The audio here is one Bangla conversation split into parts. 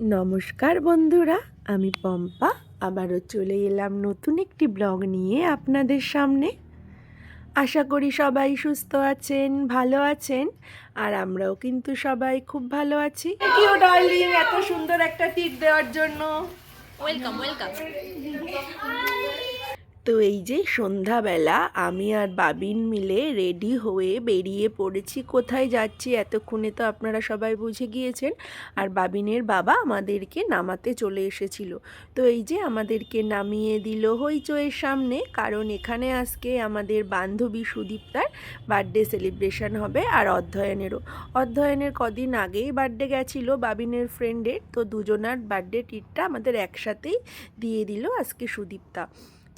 নমস্কার বন্ধুরা আমি পম্পা। আবারও চলে এলাম নতুন একটি ব্লগ নিয়ে আপনাদের সামনে। আশা করি সবাই সুস্থ আছেন ভালো আছেন আর আমরাও কিন্তু সবাই খুব ভালো আছি। ডার্লিং এত সুন্দর একটা টিপ দেওয়ার জন্য। ওয়েলকাম ওয়েলকাম তো এই যে সন্ধ্যাবেলা আমি আর বাবিন মিলে রেডি হয়ে বেরিয়ে পড়েছি। কোথায় যাচ্ছি এতক্ষণে তো আপনারা সবাই বুঝে গিয়েছেন। আর বাবিনের বাবা আমাদেরকে নামাতে চলে এসেছিল। তো এই যে আমাদেরকে নামিয়ে দিল হইচয়ের সামনে, কারণ এখানে আজকে আমাদের বান্ধবী সুদীপ্তার বার্থডে সেলিব্রেশন হবে আর অধ্যয়নেরও। অধ্যয়নের কদিন আগেই বার্থডে গেছিল বাবিনের ফ্রেন্ডের তো দুজনার বার্থডে ট্রিটটা আমাদের একসাথেই দিয়ে দিল আজকে সুদীপ্তা।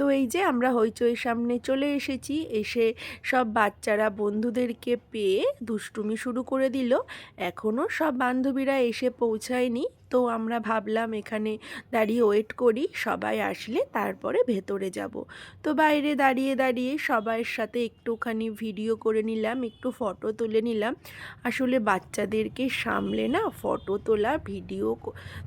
তো এই যে আমরা হইচই সামনে চলে এসেছি, এসে সব বাচ্চারা, বন্ধুদেরকে পেয়ে দুষ্টুমি শুরু করে দিল। এখনও সব বান্ধবীরা এসে পৌঁছায়নি। তো আমরা ভাবলাম এখানে দাঁড়িয়ে ওয়েট করি, সবাই আসলে তারপরে ভেতরে যাব। তো বাইরে দাঁড়িয়ে দাঁড়িয়ে সবার সাথে একটুখানি ভিডিও করে নিলাম, একটু ফটো তুলে নিলাম। আসলে বাচ্চাদেরকে সামলে না ফটো তোলা ভিডিও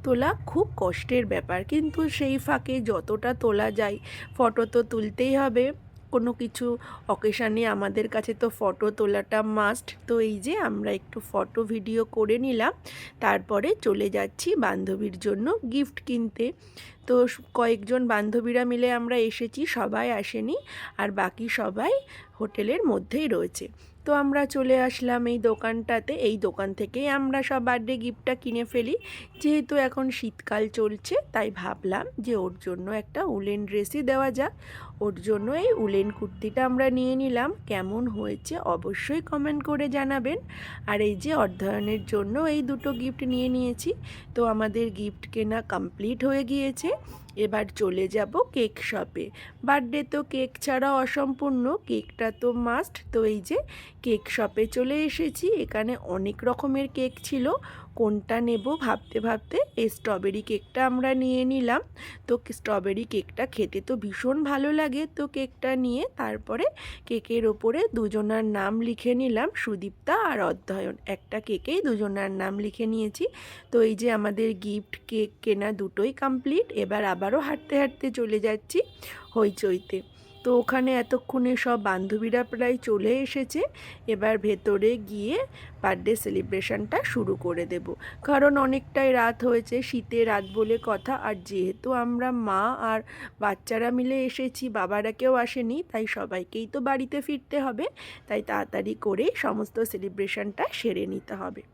তোলা খুব কষ্টের ব্যাপার। কিন্তু সেই ফাঁকে যতটা তোলা যায় ফটো তো তুলতেই হবে। কোনো কিছু অকেশানে আমাদের কাছে তো ফটো তোলাটা মাস্ট তো এই যে আমরা একটু ফটো ভিডিও করে নিলাম, তারপরে চলে যাচ্ছি বান্ধবীর জন্য গিফট কিনতে। তো কয়েকজন বান্ধবীরা মিলে আমরা এসেছি, সবাই আসেনি, আর বাকি সবাই হোটেলের মধ্যেই রয়েছে। তো আমরা চলে আসলাম এই দোকানটাতে। এই দোকান থেকেই আমরা সব বার্থডে গিফটটা কিনে ফেলি। যেহেতু এখন শীতকাল চলছে, তাই ভাবলাম যে ওর জন্য একটা উলেন ড্রেসই দেওয়া যাক। ওর জন্য এই উলেন কুর্তিটা আমরা নিয়ে নিলাম। কেমন হয়েছে অবশ্যই কমেন্ট করে জানাবেন। আর এই যে অধ্যয়নের জন্য এই দুটো গিফট নিয়ে নিয়েছি। তো আমাদের গিফট কেনা কমপ্লিট হয়ে গিয়েছে। এবার চলে যাব কেক শপে। বার্থডে তো কেক ছাড়া অসম্পূর্ণ, কেকটা তো মাস্ট। তো এই যে, কেক শপে চলে এসেছি। এখানে অনেক রকমের কেক ছিল। কোনটা নেব ভাবতে ভাবতে? এই স্ট্রবেরি কেকটা আমরা নিয়ে নিলাম। তো স্ট্রবেরি কেকটা খেতে তো ভীষণ ভালো লাগে তো কেকটা নিয়ে। তারপরে কেকের ওপরে দুজনার নাম লিখে নিলাম, সুদীপ্তা আর অধ্যয়ন। একটা কেকেই দুজনার নাম লিখে নিয়েছি। তো এই যে আমাদের গিফট কেক কেনা দুটোই কমপ্লিট এবার আবারও হাঁটতে হাঁটতে চলে যাচ্ছি হইচইতে। তো ওখানে এতক্ষণে সব বান্ধবীরা প্রায় চলে এসেছে। এবার ভেতরে গিয়ে বার্থডে সেলিব্রেশনটা শুরু করে দেব। কারণ অনেকটাই রাত হয়েছে, শীতে রাত বলে কথা। আর যেহেতু আমরা মা আর বাচ্চারা মিলে এসেছি, বাবারা কেউ আসেনি, তাই সবাইকেই তো বাড়িতে ফিরতে হবে। তাই তাড়াতাড়ি করে সমস্ত সেলিব্রেশনটা সেরে নিতে হবে।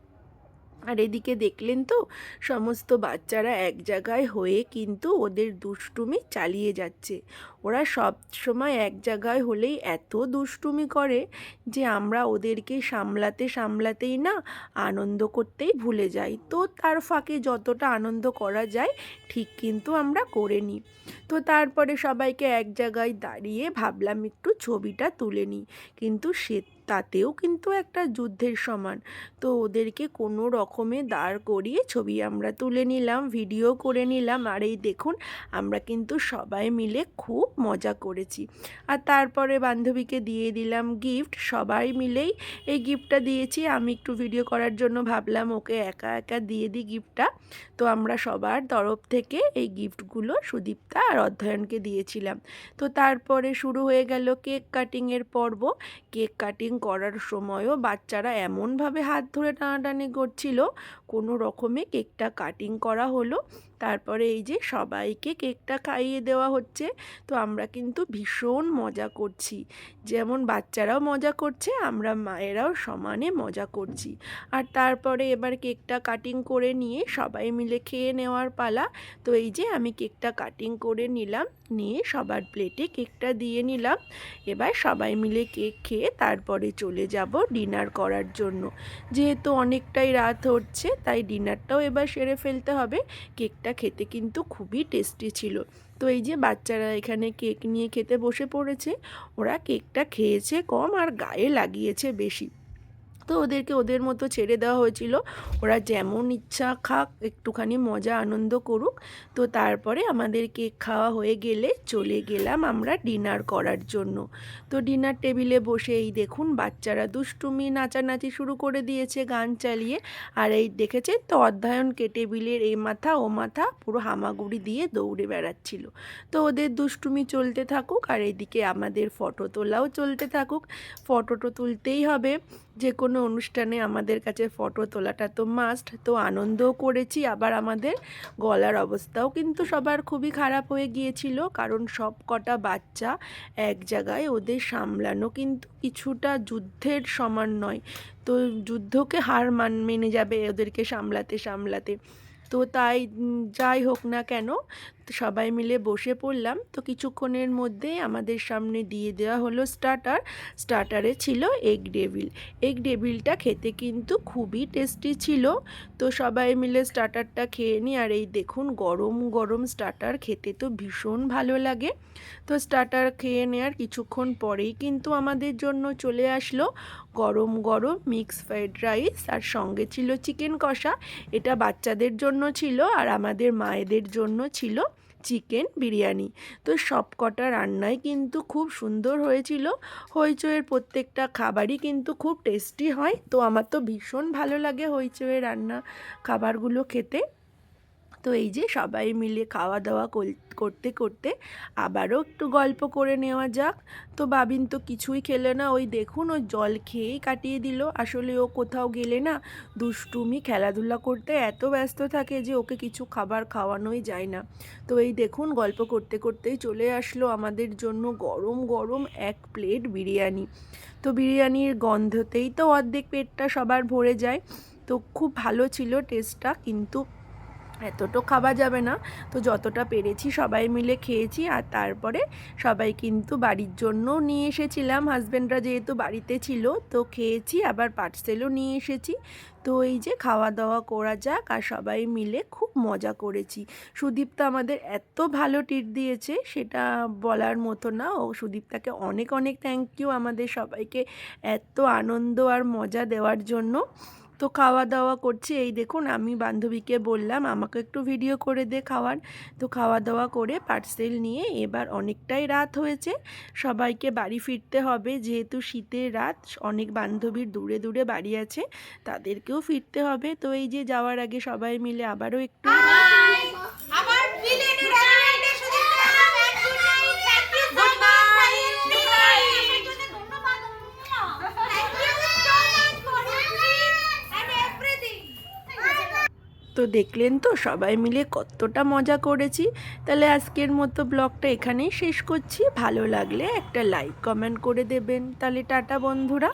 আর এদিকে দেখলেন তো, সমস্ত বাচ্চারা এক জায়গায় হয়ে কিন্তু ওদের দুষ্টুমি চালিয়ে যাচ্ছে। ওরা সব সময় এক জায়গায় হলেই এত দুষ্টুমি করে যে আমরা ওদেরকে সামলাতে সামলাতেই না আনন্দ করতেই ভুলে যাই। তো তার ফাঁকে যতটা আনন্দ করা যায় ঠিক কিন্তু আমরা করে নিই। তো তারপরে সবাইকে এক জায়গায় দাঁড়িয়ে ভাবলাম একটু ছবিটা তুলে নিই। কিন্তু সে তাতেও কিন্তু একটা যুদ্ধের সমান। তো ওদেরকে কোনো রকমে দাঁড় করিয়ে ছবি আমরা তুলে নিলাম ভিডিও করে নিলাম। আর এই দেখুন, আমরা কিন্তু সবাই মিলে খুব মজা করেছি। আর তারপরে বান্ধবীকে দিয়ে দিলাম গিফট সবাই মিলেই এই গিফটটা দিয়েছি। আমি একটু ভিডিও করার জন্য ভাবলাম, ওকে, একা একা দিয়ে দিই গিফটটা তো আমরা সবার তরফ থেকে এই গিফটগুলো সুদীপ্তা আর অধ্যয়নকে দিয়েছিলাম। তো তারপরে শুরু হয়ে গেল কেক কাটিংয়ের পর্ব। কেক কাটিং করার সময়ও বাচ্চারা এমনভাবে হাত ধরে টানাটানি করছিল কোনো রকমে কেকটা কাটিং করা হলো। তারপরে এই যে সবাইকে কেকটা খাইয়ে দেওয়া হচ্ছে, তো আমরা কিন্তু ভীষণ মজা করছি। যেমন বাচ্চারাও মজা করছে, আমরা মায়েরাও সমানে মজা করছি। আর তারপরে এবার কেকটা কাটিং করে নিয়ে সবাই মিলে খেয়ে নেওয়ার পালা, তো এই যে আমি কেকটা কাটিং করে নিলাম, নিয়ে সবার প্লেটে কেকটা দিয়ে নিলাম। এবার সবাই মিলে কেক খেয়ে তারপরে চলে যাব ডিনার করার জন্য। যেহেতু অনেকটাই রাত হচ্ছে, তাই ডিনারটাও এবার সেরে ফেলতে হবে, কেকটা খেতে কিন্তু খুবই টেস্টি ছিল। তো এই যে বাচ্চারা এখানে কেক নিয়ে খেতে বসে পড়েছে, ওরা কেকটা খেয়েছে কম আর গায়ে লাগিয়েছে বেশি। তো ওদেরকে ওদের মতো ছেড়ে দেওয়া হয়েছিল। ওরা যেমন ইচ্ছা খাক, একটুখানি মজা, আনন্দ করুক। তো তারপরে আমাদের কেক খাওয়া হয়ে গেলে চলে গেলাম আমরা ডিনার করার জন্য। তো ডিনার টেবিলে বসে এই দেখুন বাচ্চারা দুষ্টুমি, নাচানাচি শুরু করে দিয়েছে গান চালিয়ে। আর এই দেখেছে তো অধ্যয়নকে টেবিলের এই মাথা, ও মাথা পুরো হামাগুড়ি দিয়ে দৌড়ে বেড়াচ্ছিল। তো ওদের দুষ্টুমি চলতে থাকুক আর এইদিকে আমাদের ফটো তোলাও চলতে থাকুক। ফটো তো তুলতেই হবে। যে কোনো অনুষ্ঠানে আমাদের কাছে ফটো তোলাটা তো মাস্ট তো আনন্দও করেছি। আবার আমাদের গলার অবস্থাও কিন্তু সবার খুবই খারাপ হয়ে গিয়েছিল, কারণ সব কটা বাচ্চা এক জায়গায় ওদের সামলানো কিন্তু কিছুটা যুদ্ধের সমান নয়। তো যুদ্ধকে হার মান, মেনে যাবে ওদেরকে সামলাতে সামলাতে। তো তাই যাই হোক না কেন সবাই মিলে বসে পড়লাম। তো কিছুক্ষণের মধ্যে আমাদের সামনে দিয়ে দেওয়া হলো স্টার্টার স্টার্টারে ছিল এগ ডেভিল এগ ডেভিলটা খেতে কিন্তু খুবই টেস্টি ছিল। তো সবাই মিলে স্টার্টারটা খেয়ে নিই। আর এই দেখুন, গরম গরম স্টার্টার খেতে তো ভীষণ ভালো লাগে। তো স্টার্টার খেয়ে নেওয়ার কিছুক্ষণ পরেই কিন্তু আমাদের জন্য চলে আসলো গরম গরম মিক্স ফ্রাইড রাইস আর সঙ্গে ছিল চিকেন কষা। এটা বাচ্চাদের জন্য ছিল আর আমাদের মায়েদের জন্য ছিল। চিকেন বিরিয়ানি। তো সব কটা রান্নাই কিন্তু খুব সুন্দর হয়েছিল। হইচইয়ের প্রত্যেকটা খাবারই কিন্তু খুব টেস্টি হয়। তো আমার তো ভীষণ ভালো লাগে হইচয়ের রান্না খাবারগুলো খেতে। তো এই যে সবাই মিলে খাওয়া দাওয়া করতে করতে আবারও একটু গল্প করে নেওয়া যাক। তো বাবিন তো কিছুই খেলে না, ওই দেখুন ও জল খেয়েই কাটিয়ে দিল। আসলে ও কোথাও গেলে না দুষ্টুমি খেলাধুলা করতে এত ব্যস্ত থাকে যে ওকে কিছু খাবার খাওয়ানোই যায় না। তো এই দেখুন গল্প করতে, করতেই চলে আসলো আমাদের জন্য গরম গরম এক প্লেট বিরিয়ানি। তো বিরিয়ানির গন্ধতেই তো অর্ধেক পেটটা সবার ভরে যায়। তো খুব ভালো ছিল টেস্টটা, কিন্তু এতটা খাওয়া যাবে না। তো যতটা পেরেছি সবাই মিলে খেয়েছি আর তারপরে সবাই কিন্তু বাড়ির জন্য নিয়ে এসেছিলাম। হাজব্যান্ডরা যেহেতু বাড়িতে ছিল তো খেয়েছি, আবার পার্সেলও নিয়ে এসেছি। তো এই যে খাওয়া দাওয়া করা যাক আর সবাই মিলে খুব মজা করেছি। সুদীপ্তা আমাদের এত ভালো টিট দিয়েছে সেটা বলার মতো না। ও সুদীপ্তাকে অনেক অনেক থ্যাংক ইউ আমাদের সবাইকে এত আনন্দ আর মজা দেওয়ার জন্য। তো খাওয়া দাওয়া করছি। এই দেখুন, আমি বান্ধবীকে বললাম, আমাকে একটু ভিডিও করে দে খাওয়ার। তো খাওয়া দাওয়া করে পার্সেল নিয়ে এবার অনেকটাই রাত হয়েছে। সবাইকে বাড়ি ফিরতে হবে, যেহেতু শীতের রাত, অনেক বান্ধবীর দূরে দূরে বাড়ি আছে, তাদেরকেও ফিরতে হবে। তো এই যে যাওয়ার আগে সবাই মিলে আবারও একটু তো দেখলেন তো, সবাই মিলে কতটা মজা করেছি। তাহলে আজকের মতো ব্লগটা এখানেই শেষ করছি। ভালো লাগলে একটা লাইক কমেন্ট করে দেবেন। তাহলে টাটা বন্ধুরা।